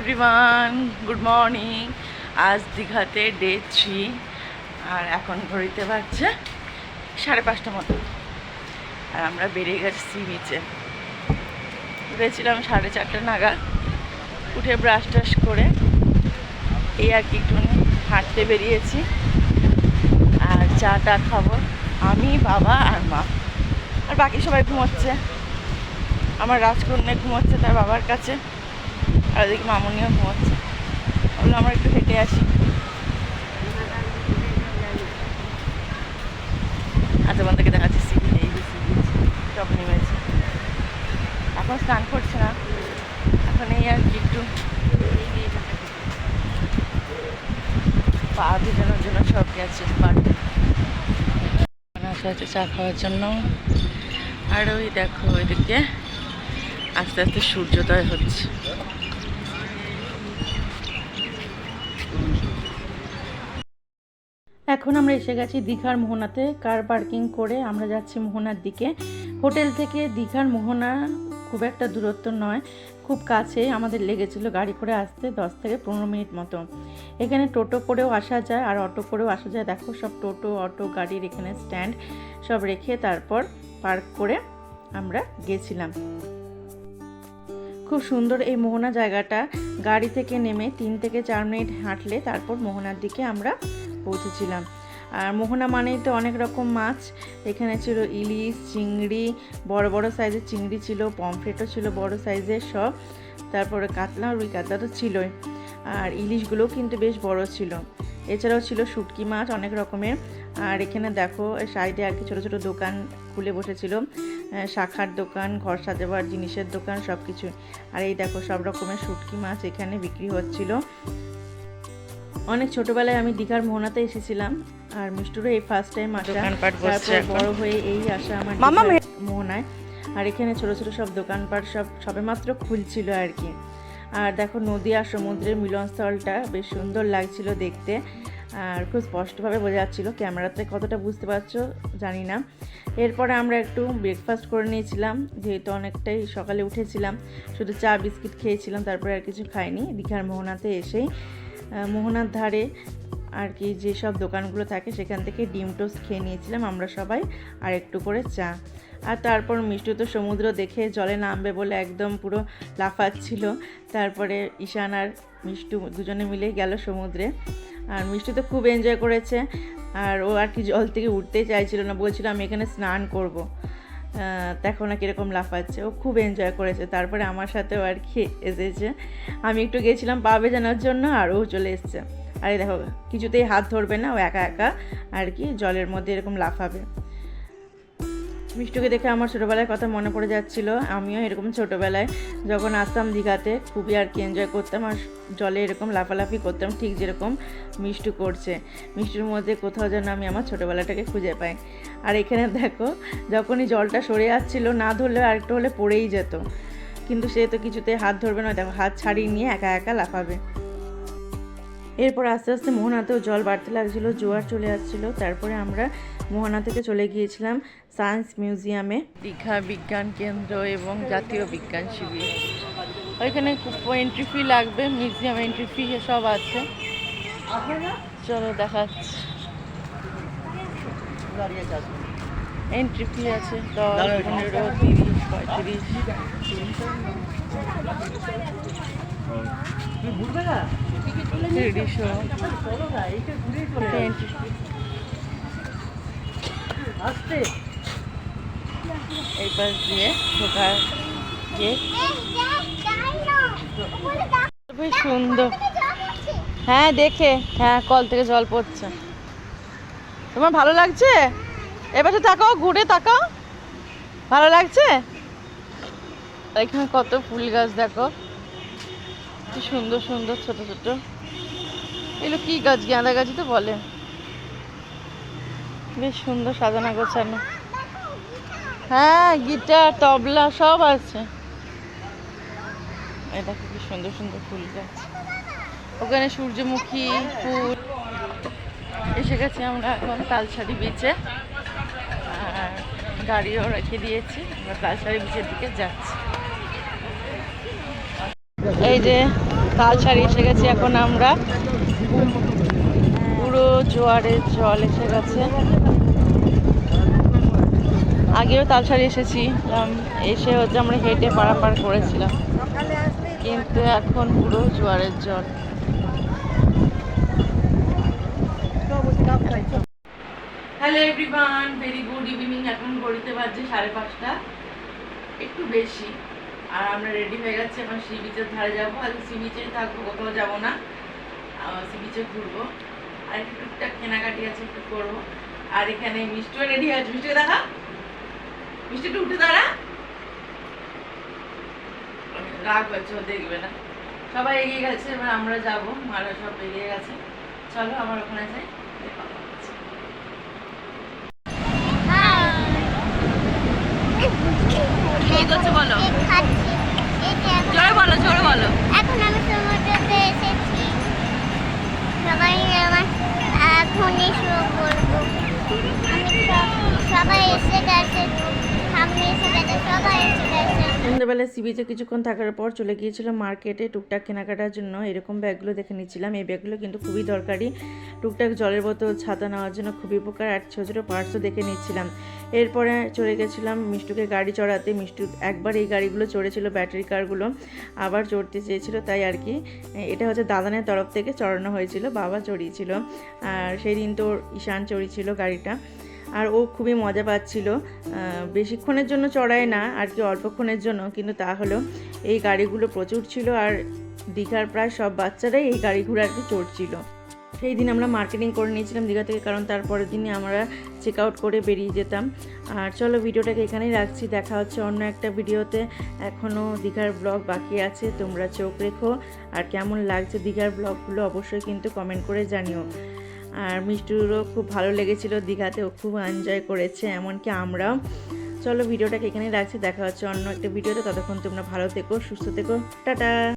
Everyone good morning আজ দীঘাতে day three আর এখন ঘড়িতে বাজছে সাড়ে পাঁচটা মতো। আর আমরা বেরিয়ে গেছি সি বিচে উঠেছিলাম সাড়ে চারটে নাগাদ। উঠে ব্রাশ টাশ করে এই আর কি একটুখানি হাঁটতে বেরিয়েছি। আর চা টা খাব আমি, বাবা আর মা। আর বাকি সবাই ঘুমোচ্ছে। আমার রাজকন্যা ঘুমোচ্ছে তার বাবার কাছে। আর ওদিকে মামনিও ঘুমোচ্ছে। বলল আমরা একটু হেঁটে আসি। আর তোমাদেরকে দেখাচ্ছি সিবি এই যে সব নেমেছে। এখন স্নান করছে না। এখন এই আর কি একটু পা ভিজানোর জন্য সব গেছে আছে চা খাওয়ার জন্য। আর ওই দেখো, ওইদিকে আস্তে আস্তে সূর্যোদয় হচ্ছে। এখন আমরা এসে গেছি দীঘার মোহনাতে কার পার্কিং করে আমরা যাচ্ছি মোহনার দিকে। হোটেল থেকে দীঘার মোহনা খুব একটা দূরত্ব নয়, খুব কাছে। আমাদের লেগেছিল গাড়ি করে আসতে দশ থেকে পনেরো মিনিট মতো। এখানে টোটো করেও আসা যায় আর অটো করেও আসা যায়। দেখো সব টোটো, অটো, গাড়ির এখানে স্ট্যান্ড সব রেখে তারপর পার্ক করে আমরা গেছিলাম। খুব সুন্দর এই মোহনা জায়গাটা। গাড়ি থেকে নেমে তিন থেকে চার মিনিট হাঁটলে তারপর মোহনার দিকে আমরা পৌঁছেছিলাম আর মোহনা মানেই তো অনেক রকম মাছ। এখানে ছিল ইলিশ, চিংড়ি, বড় বড় সাইজের চিংড়ি ছিল, পমফ্রেটও ছিল বড় সাইজের সব। তারপরে কাতলা রুই কাতলা তো ছিলই। আর ইলিশগুলোও কিন্তু বেশ বড় ছিল। এছাড়াও ছিল শুটকি মাছ অনেক রকমের। আর এখানে দেখো সাইডে আর কি ছোটো ছোটো দোকান খুলে বসেছিল। শাখার দোকান, ঘর সাজাবার জিনিসের দোকান সব কিছু আর এই দেখো, সব রকমের শুটকি মাছ এখানে বিক্রি হচ্ছিল। অনেক ছোটবেলায় আমি দীঘার মোহনাতে এসেছিলাম আর মিষ্টুরও এই ফার্স্ট টাইম আসা। তারপর বড় হয়ে এই আসা আমার মামা মোহনায়। আর এখানে ছোট ছোট সব দোকানপাট সব সবেমাত্র খুলছিল আর কি। আর দেখো নদী আর সমুদ্রের মিলনস্থলটা বেশ সুন্দর লাগছিল দেখতে। আর খুব স্পষ্টভাবে বোঝা যাচ্ছিল ক্যামেরাতে কতটা বুঝতে পারছ জানি না। এরপরে আমরা একটু ব্রেকফাস্ট করে নিয়েছিলাম যেহেতু অনেকটাই সকালে উঠেছিলাম। শুধু চা বিস্কিট খেয়েছিলাম তারপরে আর কিছু খাইনি। দীঘার মোহনাতে এসেই মোহনার ধারে আর কি যেসব দোকানগুলো থাকে, সেখান থেকে ডিম টোস্ট খেয়ে নিয়েছিলাম আমরা সবাই, আর একটু করে চা। আর তারপর মিষ্টু তো সমুদ্র দেখে জলে নামবে বলে একদম পুরো লাফাচ্ছিল। তারপরে ঈশান আর মিষ্টু দুজনে মিলে গেল সমুদ্রে। আর মিষ্টু তো খুব এনজয় করেছে। আর ও আর কি জল থেকে উঠতেই চাইছিল না, বলছিল আমি এখানে স্নান করব। দেখো না কীরকম লাফাচ্ছে। ও খুব এনজয় করেছে। তারপরে আমার সাথেও আর কি এসেছে। আমি একটু গেছিলাম পা বেজানোর জন্য আর ও চলে এসছে। আরে দেখো, কিছুতেই হাত ধরবে না। ও একা একা আর কি জলের মধ্যে এরকম লাফাবে। মিষ্টুকে দেখে আমার ছোটোবেলার কথা মনে পড়ে যাচ্ছিল। আমিও এরকম ছোটোবেলায় যখন আসতাম দীঘাতে, খুবই আর কি এনজয় করতাম আর জলে এরকম লাফালাফি করতাম, ঠিক যেরকম মিষ্টু করছে। মিষ্টির মধ্যে কোথাও যেন আমি আমার ছোটোবেলাটাকে খুঁজে পাই। আর এখানে দেখো, যখনই জলটা সরে যাচ্ছিল না ধরলে আরেকটু হলে পড়েই যেত। কিন্তু সে তো কিছুতে হাত ধরবে না, দেখো হাত ছাড়িয়ে নিয়ে একা একা লাফাবে। এরপর আস্তে আস্তে মোহনাতেও জল বাড়তে লাগছিল জোয়ার চলে আসছিল। তারপরে আমরা মোহনা থেকে চলে গিয়েছিলাম সায়েন্স মিউজিয়ামে। দীঘা বিজ্ঞান কেন্দ্র এবং জাতীয় বিজ্ঞান শিবির। ওইখানে এন্ট্রি ফি লাগবে মিউজিয়াম এন্ট্রি ফি সব আছে। চলো দেখাচ্ছি এন্ট্রি ফি আছে দশ পনেরো তিরিশ পঁয়ত্রিশ এই পাশ দিয়ে ঢোকার গেট বেশ সুন্দর। হ্যাঁ দেখে। হ্যাঁ কল থেকে জল পড়ছে। তোমার ভালো লাগছে? এবার তাকাও ঘুরে তাকাও। ভালো লাগছে? এখানে কত ফুল গাছ দেখো। কি সুন্দর সুন্দর, ছোট ছোট। এগুলো কি গাছ? গাঁদা গাছই তো বলে। বেশ সুন্দর সাজানো গোছানো। হ্যাঁ গিটার, তবলা সব আছে। এটা কি সুন্দর সুন্দর ফুল গাছ। ওখানে সূর্যমুখী ফুল এসে গেছি আমরা এখন তালসারি বিচে। আর গাড়িও রেখে দিয়েছি। আমরা তালসারি বিচের দিকে যাচ্ছি। এই যে তালসারি এসে গেছি এখন আমরা। পুরো জোয়ারের জল এসে গেছে। আগেও তাল তালসারি এসেছি এসে হচ্ছে আমরা হেঁটে পারাপার করেছিলাম। কিন্তু এখন পুরো জোয়ারের জল। Hello everyone very good evening এখন ঘড়িতে বাজছে সাড়ে পাঁচটা। একটু বেশি। আর আমরা রেডি হয়ে গেছি, এখন সি বিচের ধারে যাব। আর সি বিচে থাকব, কোথাও যাব না। সি বিচে ঘুরবো। আর একটু টুকটাক কেনাকাটি আছে, একটু করব। আর এখানে মিষ্টিও রেডি আছে। মিষ্টি দেখা? মিষ্টি, একটু উঠে দাঁড়া। রাগ হচ্ছে দেখবে না। সবাই এগিয়ে গেছে, এবার আমরা যাব। মারা সব এগিয়ে গেছে। চলো আমার ওখানে যাই দেখা হচ্ছে কি করছ বলো জোরে বলো জোরে বলো এখন আমি সমুদ্রতে এসেছি সবাই আমার এখন এসো বলব আমি সব- সবাই এসে গেছে। সামনে এসে গেছে, সবাই এসে গেছে। সন্ধ্যাবেলায় সি বিচে কিছুক্ষণ থাকার পর চলে গিয়েছিল মার্কেটে টুকটাক কেনাকাটার জন্য। এরকম ব্যাগগুলো দেখে নিচ্ছিলাম। এই ব্যাগগুলো কিন্তু খুবই দরকারি। টুকটাক জলের বোতল, ছাতা নেওয়ার জন্য খুবই উপকার। আর ছোটো ছোটো পার্টসও দেখে নিচ্ছিলাম। এরপরে চলে গেছিলাম মিষ্টুকে গাড়ি চড়াতে। মিষ্টু একবার এই গাড়িগুলো চড়েছিল ব্যাটারি কারগুলো আবার চড়তে চেয়েছিল, তাই আর কি। এটা হচ্ছে দাদানের তরফ থেকে চড়ানো হয়েছিল, বাবা চড়িয়েছিল। আর সেই দিন তো ঈশান চড়িয়েছিল গাড়িটা। আর ও খুবই মজা পাচ্ছিল। বেশিক্ষণের জন্য চড়ায় না, আর কি অল্পক্ষণের জন্য, কিন্তু তা হলো এই গাড়িগুলো প্রচুর ছিল আর দীঘার প্রায় সব বাচ্চারাই এই গাড়িগুলো আর কি চড়ছিল। সেই দিন আমরা মার্কেটিং করে নিয়েছিলাম দীঘা থেকে, কারণ তারপরের দিনে আমরা চেক আউট করে বেরিয়ে যেতাম। আর চলো ভিডিওটাকে এখানেই রাখছি, দেখা হচ্ছে অন্য একটা ভিডিওতে। এখনও দীঘার ব্লগ বাকি আছে, তোমরা চোখ রেখো। আর কেমন লাগছে দীঘার ব্লগগুলো অবশ্যই কিন্তু কমেন্ট করে জানিও। আর মিষ্টুরও খুব ভালো লেগেছিল, দীঘাতেও খুব এনজয় করেছে, এমনকি আমরাও। চলো, ভিডিওটাকে এখানেই রাখছি, দেখা হচ্ছে অন্য একটা ভিডিওতে, ততক্ষণ তোমরা ভালো থেকো, সুস্থ থেকো, টাটা!